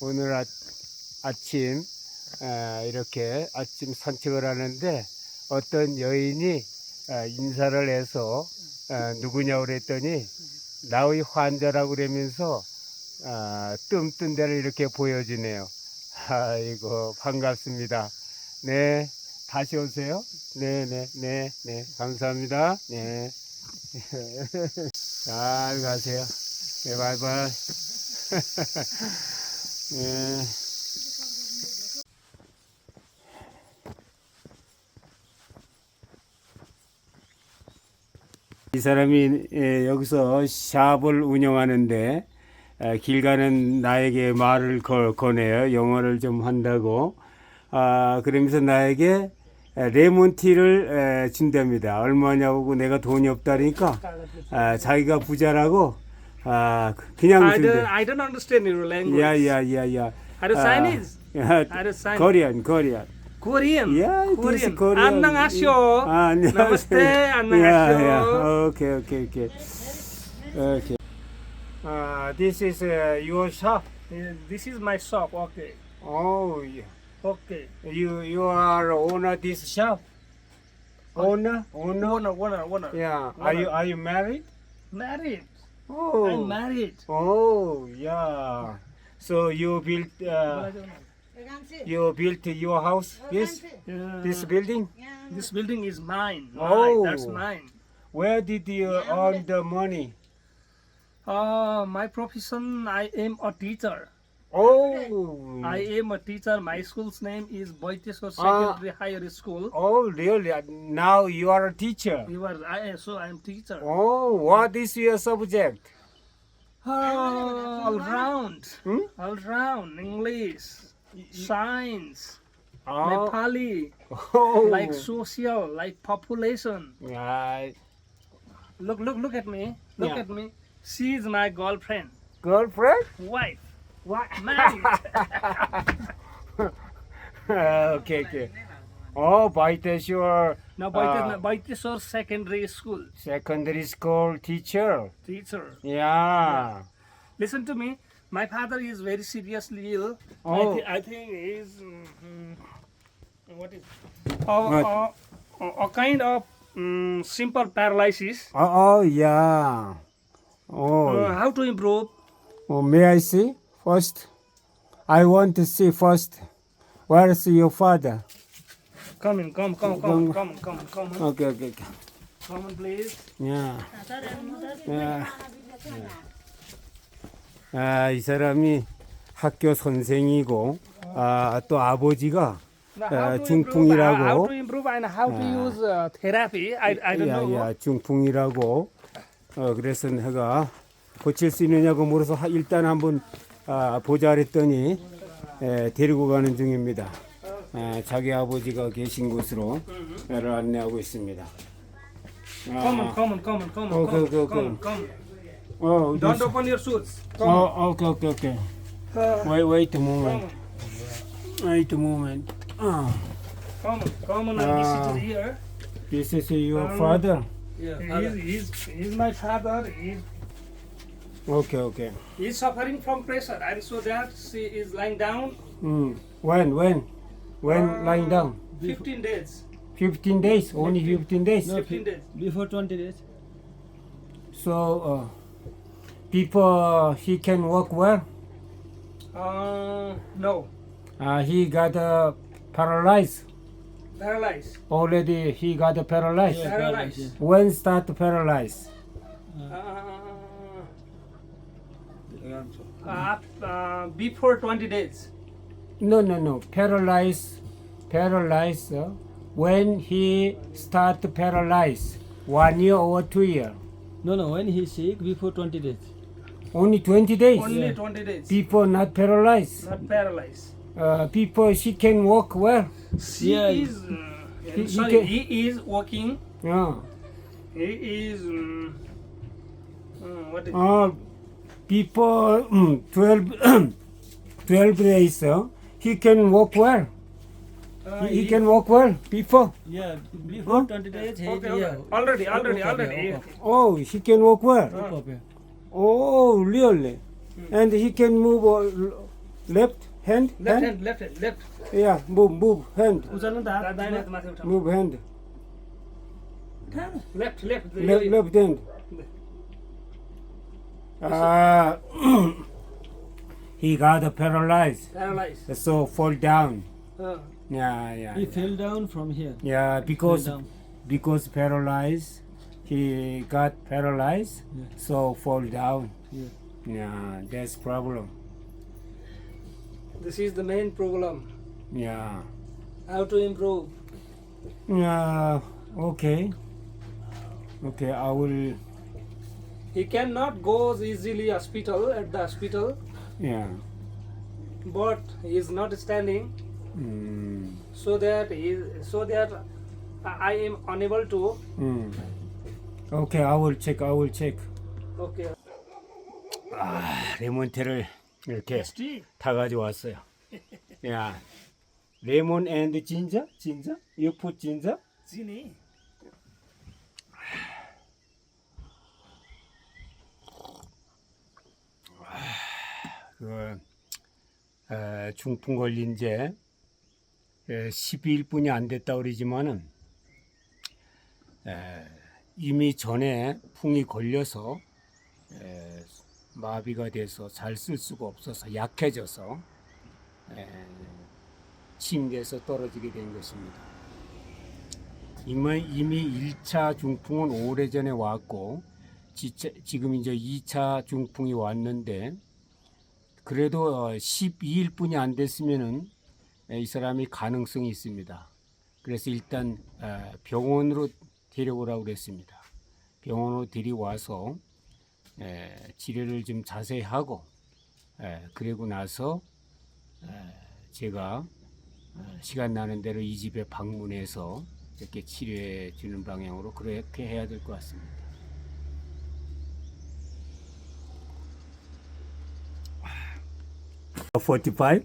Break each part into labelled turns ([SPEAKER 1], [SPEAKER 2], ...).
[SPEAKER 1] 오늘 아, 아침 아, 이렇게 아침 산책을 하는데 어떤 여인이 아, 인사를 해서 아, 누구냐고 그랬더니 나의 환자라고 그러면서 아, 뜸뜬 데를 이렇게 보여주네요. 아이고 반갑습니다. 네 다시 오세요. 네네 네네 감사합니다. 네. 잘 가세요. 네 바이바이. 네. 이 사람이 예, 여기서 샵을 운영하는데 에, 길 가는 나에게 말을 거, 거네요. 영어를 좀 한다고. 아, 그러면서 나에게 에, 레몬티를 에, 준답니다. 얼마냐고 내가 돈이 없다니까 아, 자기가 부자라고 아, 그냥
[SPEAKER 2] I don't,
[SPEAKER 1] 준대.
[SPEAKER 2] I don't understand your language.
[SPEAKER 1] 야야야야.
[SPEAKER 2] Are you Chinese?
[SPEAKER 1] 야,
[SPEAKER 2] Are you Chinese?
[SPEAKER 1] 코리안 코리안.
[SPEAKER 2] Korean.
[SPEAKER 1] Yeah, it is
[SPEAKER 2] Korean.
[SPEAKER 1] Korean.
[SPEAKER 2] 안녕하세요.
[SPEAKER 1] 아, 안녕하세요.
[SPEAKER 2] Namaste.
[SPEAKER 1] 야,
[SPEAKER 2] 안녕하세요.
[SPEAKER 1] 야. 오케이, 오케이, 오케이. 오케이. 아, this is uh, your shop.
[SPEAKER 2] Yeah, This is my shop. Okay.
[SPEAKER 1] Oh, yeah.
[SPEAKER 2] Okay.
[SPEAKER 1] you you are owner this shop. Owner, owner.
[SPEAKER 2] Owner, owner, owner.
[SPEAKER 1] Yeah. Are you are you married?
[SPEAKER 2] Married.
[SPEAKER 1] Oh.
[SPEAKER 2] I'm married.
[SPEAKER 1] Oh, yeah. So you built uh, you built your house. Yes.
[SPEAKER 2] Yeah.
[SPEAKER 1] This building.
[SPEAKER 2] This building is mine. Mine.
[SPEAKER 1] Oh.
[SPEAKER 2] That's mine.
[SPEAKER 1] Where did you earn the money?
[SPEAKER 2] Uh, my profession, I am a teacher.
[SPEAKER 1] Oh.
[SPEAKER 2] I am a teacher. My school's name is Boiteswar
[SPEAKER 1] Ah.
[SPEAKER 2] Secondary Higher School.
[SPEAKER 1] Oh, really? Now you are a teacher.
[SPEAKER 2] You are, I, so I am teacher.
[SPEAKER 1] Oh, what is your subject?
[SPEAKER 2] Oh, all round.
[SPEAKER 1] Hmm?
[SPEAKER 2] All round. English, science,
[SPEAKER 1] Oh,
[SPEAKER 2] Nepali,
[SPEAKER 1] oh.
[SPEAKER 2] like social, like population.
[SPEAKER 1] Yeah.
[SPEAKER 2] Look, look, look at me. Look
[SPEAKER 1] Yeah.
[SPEAKER 2] at me. She is my girlfriend,
[SPEAKER 1] Girlfriend?
[SPEAKER 2] wife,
[SPEAKER 1] What? okay, okay. Oh, by your
[SPEAKER 2] now,
[SPEAKER 1] Ah.
[SPEAKER 2] Boiteswar Secondary School
[SPEAKER 1] secondary school teacher.
[SPEAKER 2] teacher.
[SPEAKER 1] Yeah.
[SPEAKER 2] Listen to me. My father is very seriously ill.
[SPEAKER 1] Oh.
[SPEAKER 2] I, thi- I think is. mm, what is? Uh, uh, uh, a kind of mm, simple paralysis.
[SPEAKER 1] Oh, oh yeah. Oh,
[SPEAKER 2] Uh, how to improve?
[SPEAKER 1] oh, may I see first? I want to see first. Where is your father?
[SPEAKER 2] Come in, come, come, come, come, come, come, on,
[SPEAKER 1] Okay, okay, okay.
[SPEAKER 2] come on, please.
[SPEAKER 1] 야. 야. 아, 이 사람이 학교 선생이고, 아, 또 아버지가
[SPEAKER 2] Now,
[SPEAKER 1] Uh,
[SPEAKER 2] how, to
[SPEAKER 1] 중풍이라고.
[SPEAKER 2] improve, uh, how to improve and how to
[SPEAKER 1] Ah.
[SPEAKER 2] use uh, therapy? I, I don't
[SPEAKER 1] 야,
[SPEAKER 2] know.
[SPEAKER 1] 야, 중풍이라고. 어, 그래서 내가 고칠 수 있느냐고 물어서 하- 일단 한번 아, 보자 그랬더니 에, 데리고 가는 중입니다. 아, 자기 아버지가 계신 곳으로 나를 안내하고 있습니다.
[SPEAKER 2] Come on, come on, come on, come on,
[SPEAKER 1] Oh,
[SPEAKER 2] come,
[SPEAKER 1] go, go,
[SPEAKER 2] come,
[SPEAKER 1] go.
[SPEAKER 2] come.
[SPEAKER 1] 어,
[SPEAKER 2] Don't
[SPEAKER 1] this-
[SPEAKER 2] open your shoes. Come on.
[SPEAKER 1] 어, 오케이, 오케이, 오케이.
[SPEAKER 2] Uh,
[SPEAKER 1] Wait, wait a
[SPEAKER 2] come
[SPEAKER 1] moment.
[SPEAKER 2] on,
[SPEAKER 1] Wait a moment. Ah,
[SPEAKER 2] come on, come on, and
[SPEAKER 1] Ah.
[SPEAKER 2] sit here.
[SPEAKER 1] this is your
[SPEAKER 2] Um,
[SPEAKER 1] father.
[SPEAKER 2] He's, he's, he's my father. He's,
[SPEAKER 1] Okay, okay.
[SPEAKER 2] he's suffering from pressure, and so that she is lying down.
[SPEAKER 1] Mm. When, when, when
[SPEAKER 2] Uh,
[SPEAKER 1] lying down?
[SPEAKER 2] 15 days.
[SPEAKER 1] 15 days, only 15 days.
[SPEAKER 2] 15 days.
[SPEAKER 3] Before 20 days.
[SPEAKER 1] So, uh, before he can walk well,
[SPEAKER 2] Uh, no,
[SPEAKER 1] uh, he got uh, paralyzed.
[SPEAKER 2] paralyzed.
[SPEAKER 1] Already he got paralyzed.
[SPEAKER 3] Yeah.
[SPEAKER 2] Paralyzed.
[SPEAKER 1] When start paralyzed?
[SPEAKER 2] Uh, uh, uh, before 20 days.
[SPEAKER 1] No, no, no. Paralyzed, paralyzed. Uh, when he start paralyzed, one year or two year?
[SPEAKER 3] No, no, when he sick, before 20 days.
[SPEAKER 1] Only 20 days.
[SPEAKER 2] Only
[SPEAKER 3] Yeah.
[SPEAKER 2] 20 days.
[SPEAKER 1] People not paralyzed.
[SPEAKER 2] Not paralyzed.
[SPEAKER 1] Uh, people she can walk well.
[SPEAKER 2] She
[SPEAKER 3] Yeah.
[SPEAKER 2] is. Uh,
[SPEAKER 1] He- he
[SPEAKER 2] sorry,
[SPEAKER 1] can-
[SPEAKER 2] he is walking.
[SPEAKER 1] Yeah.
[SPEAKER 2] He is. Um, uh, what is
[SPEAKER 1] Uh, people mm, 12, 12 days, uh, he can walk well.
[SPEAKER 2] uh,
[SPEAKER 1] He, he can walk well before.
[SPEAKER 3] Yeah, before
[SPEAKER 1] Huh?
[SPEAKER 3] 20 days, he,
[SPEAKER 2] Okay, okay.
[SPEAKER 3] yeah.
[SPEAKER 2] Already, already,
[SPEAKER 3] Okay,
[SPEAKER 2] already.
[SPEAKER 3] okay.
[SPEAKER 1] Oh, he can walk well.
[SPEAKER 3] Woke up, yeah.
[SPEAKER 1] Oh, really? And he can move uh, Left hand,
[SPEAKER 2] Left
[SPEAKER 1] hand.
[SPEAKER 2] hand, left hand, left.
[SPEAKER 1] Yeah, move, move hand,
[SPEAKER 3] उचाल्नु त हात
[SPEAKER 2] दाहिने हात माथि उठाउनु।
[SPEAKER 1] move hand,
[SPEAKER 2] Left, left. Yo-
[SPEAKER 1] left,
[SPEAKER 2] yo-
[SPEAKER 1] left hand. Ah, he got paralyzed,
[SPEAKER 2] Paralyzed.
[SPEAKER 1] so fall down.
[SPEAKER 2] Uh,
[SPEAKER 1] Yeah, yeah,
[SPEAKER 3] He fell down from here.
[SPEAKER 1] yeah. Because because paralyzed, he got paralyzed,
[SPEAKER 3] Yeah.
[SPEAKER 1] so fall down.
[SPEAKER 3] Yeah.
[SPEAKER 1] Yeah, that's problem.
[SPEAKER 2] this is the main problem.
[SPEAKER 1] Yeah.
[SPEAKER 2] How to improve?
[SPEAKER 1] Yeah. Okay. Okay, I will
[SPEAKER 2] He cannot go easily hospital at the hospital,
[SPEAKER 1] Yeah.
[SPEAKER 2] but he is not standing,
[SPEAKER 1] Mm.
[SPEAKER 2] so that he so that I am unable to.
[SPEAKER 1] Mm. Okay, I will check. I will check.
[SPEAKER 2] Okay.
[SPEAKER 1] 아, 레몬테를 이렇게
[SPEAKER 2] Tea.
[SPEAKER 1] 다 가져왔어요. 야, 레몬 앤드 진저? 진저? You put 진저?
[SPEAKER 2] Chini.
[SPEAKER 1] 그 에, 중풍 걸린 지 12일뿐이 안 됐다 그러지만은 에, 이미 전에 풍이 걸려서 에, 마비가 돼서 잘 쓸 수가 없어서 약해져서 에, 침대에서 떨어지게 된 것입니다. 이미, 이미 1차 중풍은 오래전에 왔고 지금 이제 2차 중풍이 왔는데 그래도 어, 12일 뿐이 안 됐으면은 에, 이 사람이 가능성이 있습니다. 그래서 일단 에, 병원으로 데려오라고 그랬습니다. 병원으로 데려와서 에, 치료를 좀 자세히 하고 에, 그리고 나서 에, 제가 어, 시간 나는 대로 이 집에 방문해서 이렇게 치료해 주는 방향으로 그렇게 해야 될 것 같습니다. Forty-five.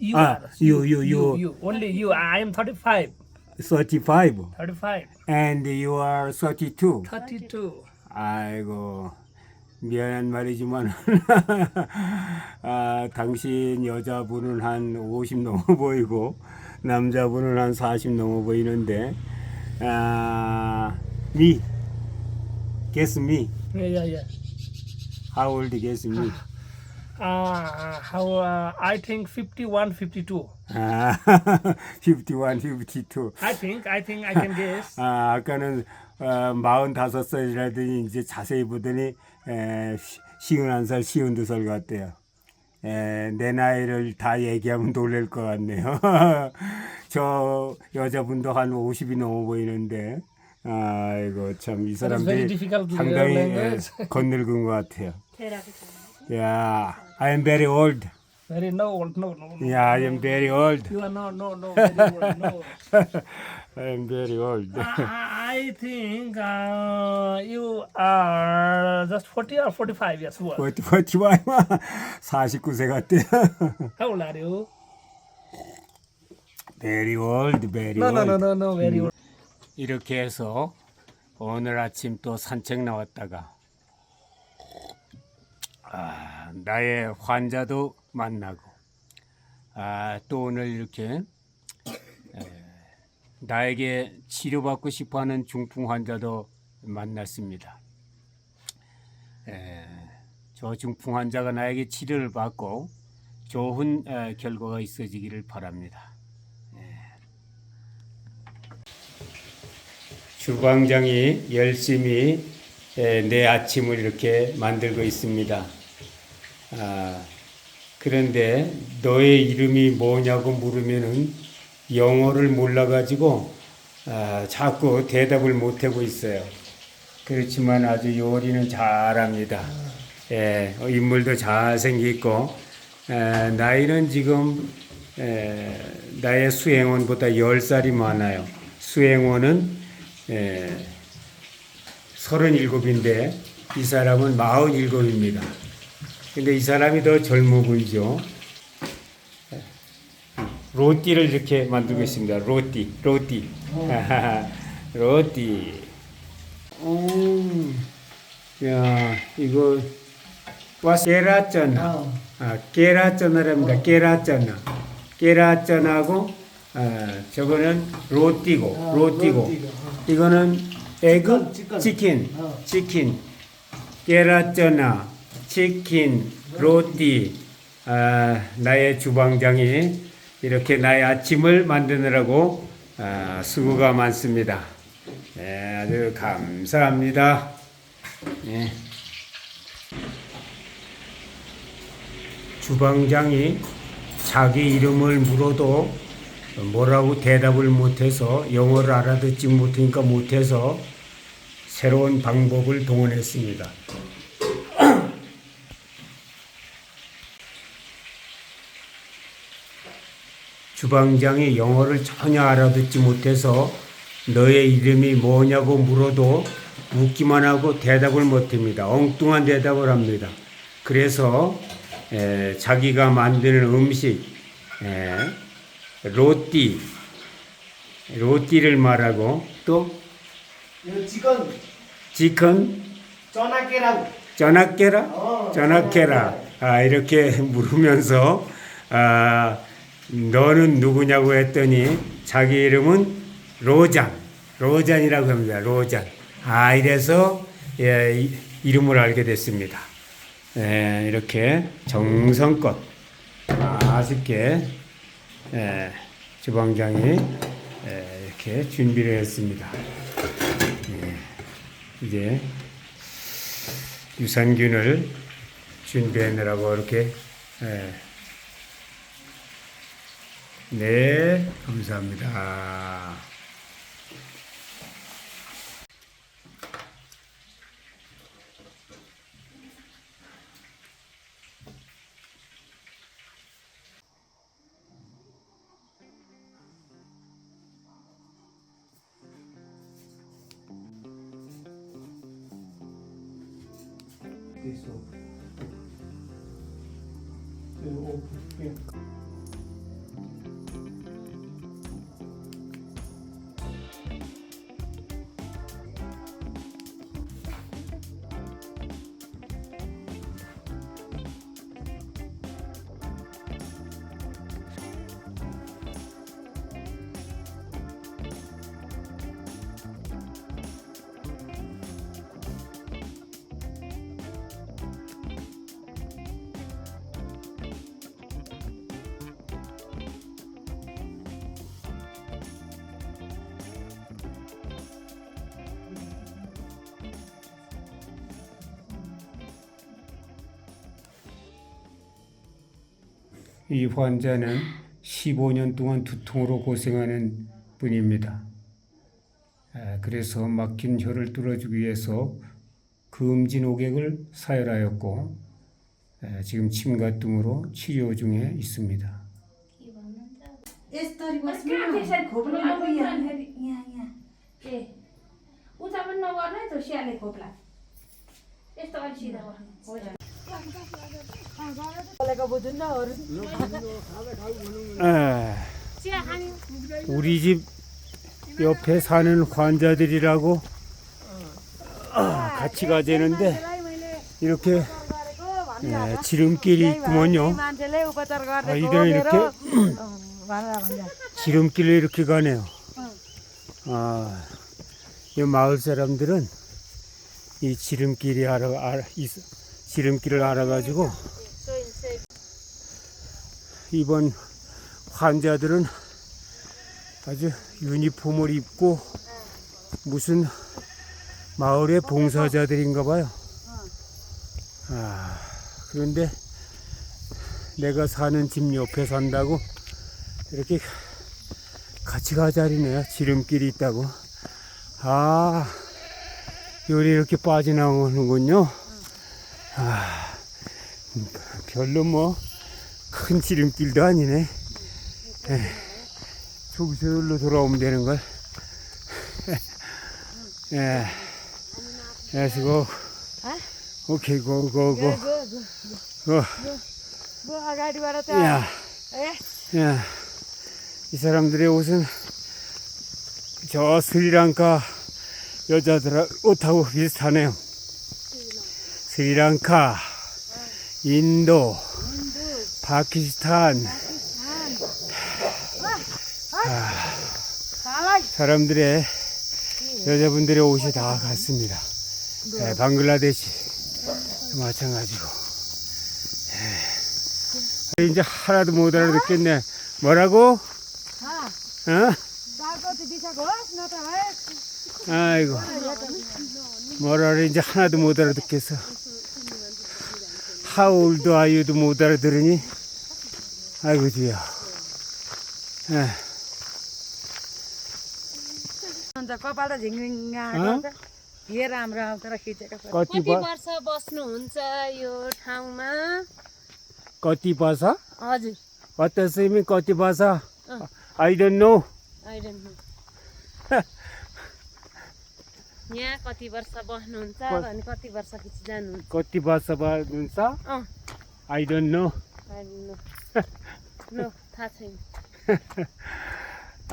[SPEAKER 2] You
[SPEAKER 1] Ah,
[SPEAKER 2] are.
[SPEAKER 1] you- you- you-
[SPEAKER 2] you. Only you. I am 35.
[SPEAKER 1] 35
[SPEAKER 2] 35.
[SPEAKER 1] and you are 32.
[SPEAKER 2] 32.
[SPEAKER 1] 아이고 미안한 말이지만 아, 당신 여자분은 한 50 넘어 보이고 남자분은 한 40 넘어 보이는데 아, me guess me
[SPEAKER 2] Yeah, yeah, yeah.
[SPEAKER 1] how old guess me
[SPEAKER 2] Uh, how, uh, I think 51, 52.
[SPEAKER 1] 아, 51, 52
[SPEAKER 2] I think, I think I can guess.
[SPEAKER 1] 아, 아까는 어, 45살이라더니 이제 자세히 보더니 에, 시- 51살, 52살 같대요. 에, 내 나이를 다 얘기하면 놀랄 것 같네요. 저 여자분도 한 50이 넘어 보이는데 아이고 참 이 사람들이 상당히 에,
[SPEAKER 2] language.
[SPEAKER 1] 건늙은 것 같아요. Yeah, I am very old.
[SPEAKER 2] Very no, old, no, no, no.
[SPEAKER 1] Yeah, I am very old.
[SPEAKER 2] You are no, no, no, very old, no.
[SPEAKER 1] I am very old.
[SPEAKER 2] I, I think uh, you are just 40 or 45 years old.
[SPEAKER 1] 버티 버티 봐 49세 같대요.
[SPEAKER 2] How old are you?
[SPEAKER 1] Very old, very
[SPEAKER 2] No, no,
[SPEAKER 1] old.
[SPEAKER 2] no, no, no, very old.
[SPEAKER 1] 이렇게 해서 오늘 아침 또 산책 나왔다가 아, 나의 환자도 만나고 아, 또 오늘 이렇게 에, 나에게 치료받고 싶어하는 중풍 환자도 만났습니다. 에, 저 중풍 환자가 나에게 치료를 받고 좋은 에, 결과가 있어지기를 바랍니다. 주방장이 열심히 에, 내 아침을 이렇게 만들고 있습니다. 아, 그런데 너의 이름이 뭐냐고 물으면은 영어를 몰라가지고 아, 자꾸 대답을 못하고 있어요. 그렇지만 아주 요리는 잘합니다. 예, 어, 인물도 잘생기고 에, 나이는 지금 에, 나의 수행원보다 10살이 많아요. 수행원은 에, 37인데 이 사람은 47입니다. 근데 이 사람이 더 젊어 보이죠. 로띠를 이렇게 만들고 있습니다. 로띠, 로띠, 로띠. 음, 야 이거 와세라전,
[SPEAKER 2] Oh.
[SPEAKER 1] 아, 깨라쩌나랍니다. 깨라쩌나. 깨라쩌나고 아, 저거는 로띠고
[SPEAKER 3] 아,
[SPEAKER 1] 로띠고
[SPEAKER 3] 로띠고,
[SPEAKER 1] 이거는 에그
[SPEAKER 3] 치킨, 치킨. 어.
[SPEAKER 1] 깨라쩌나 치킨 로띠 아, 나의 주방장이 이렇게 나의 아침을 만드느라고 아, 수고가 많습니다. 네, 아주 감사합니다. 예. 주방장이 자기 이름을 물어도 뭐라고 대답을 못해서 영어를 알아듣지 못하니까 못해서 새로운 방법을 동원했습니다. 주방장이 영어를 전혀 알아듣지 못해서 너의 이름이 뭐냐고 물어도 묻기만 하고 대답을 못합니다. 엉뚱한 대답을 합니다. 그래서 에, 자기가 만드는 음식 에, 로띠 로띠를 말하고 또 치킨
[SPEAKER 3] 전화기라고.
[SPEAKER 1] 전학계라
[SPEAKER 3] 어,
[SPEAKER 1] 전학계라 아, 이렇게 물으면서 아, 너는 누구냐고 했더니 자기 이름은 로잔 로잔이라고 합니다. 로잔. 아 이래서 예, 이- 이름을 알게 됐습니다. 예, 이렇게 정성껏 아쉽게 예, 주방장이 예, 이렇게 준비를 했습니다. 예, 이제 유산균을 준비하느라고 이렇게 예. 네 감사합니다. 이 환자는 15년 동안 두통으로 고생하는 분입니다. 아, 그래서 막힌 혀를 뚫어주기 위해서 금진 오객을 사열하였고 아, 지금 침과 등으로 치료 중에 있습니다.
[SPEAKER 4] 에,
[SPEAKER 1] 예. 우리 집 옆에 사는 환자들이라고 아, 같이 가야 되는데 이렇게 예, 지름길이 있구먼요. 아이들 이렇게 지름길로 이렇게 가네요. 아, 이 마을 사람들은 이 지름길이 알아, 알아 있어. 지름길을 알아가지고 이번 환자들은 아주 유니폼을 입고 무슨 마을의 봉사자들인가 봐요. 아, 그런데 내가 사는 집 옆에 산다고 이렇게 같이 가자리네요. 지름길이 있다고. 아, 요리 이렇게 빠져나오는군요. 아, 별로 뭐 큰 지름길도 아니네. 예. 조기설로 돌아오면 되는 걸. 예. 예, 수고. 뭐, 오케이, 고, 고, 고. 고.
[SPEAKER 5] 어.
[SPEAKER 1] 야. 야. 이 사람들의 옷은 저 스리랑카 여자들 옷하고 비슷하네요. 스리랑카, 인도, 파키스탄,
[SPEAKER 5] 아,
[SPEAKER 1] 사람들의 여자분들의 옷이 다 같습니다. 네, 방글라데시 마찬가지고 네. 이제 하나도 못 알아듣겠네. 뭐라고? 어? 아이고 뭐라 이제 하나도 못 알아듣겠어. 하울도 아유도 못 알아들으니. 아이고 주야. 예.
[SPEAKER 5] अन्त कपाल त झिङ्गिङ्गा
[SPEAKER 1] हाँ?
[SPEAKER 5] गर्छ के राम्रो आउँछ र खिचेको छ
[SPEAKER 1] कति
[SPEAKER 6] कति
[SPEAKER 1] ब-
[SPEAKER 6] वर्ष बस्नुहुन्छ यो ठाउँमा
[SPEAKER 1] कति वर्ष
[SPEAKER 6] हजुर
[SPEAKER 1] अतसैमी कति वर्ष I don't know
[SPEAKER 6] I don't know. यहाँ कति वर्ष बस्नुहुन्छ भने कति वर्षपछि जानुहुन्छ
[SPEAKER 1] कति वर्ष हुन्छ
[SPEAKER 6] अँ
[SPEAKER 1] I don't know
[SPEAKER 6] I don't know. No थाहा छैन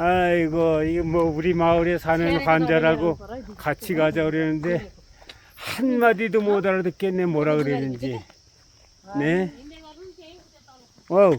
[SPEAKER 1] 아이고 이거 뭐 우리 마을에 사는
[SPEAKER 6] 세례도
[SPEAKER 1] 환자라고
[SPEAKER 6] 넘어가는 거라, 이거.
[SPEAKER 1] 같이 가자 그랬는데 한 마디도 못 알아듣겠네 뭐라 그랬는지 네 와우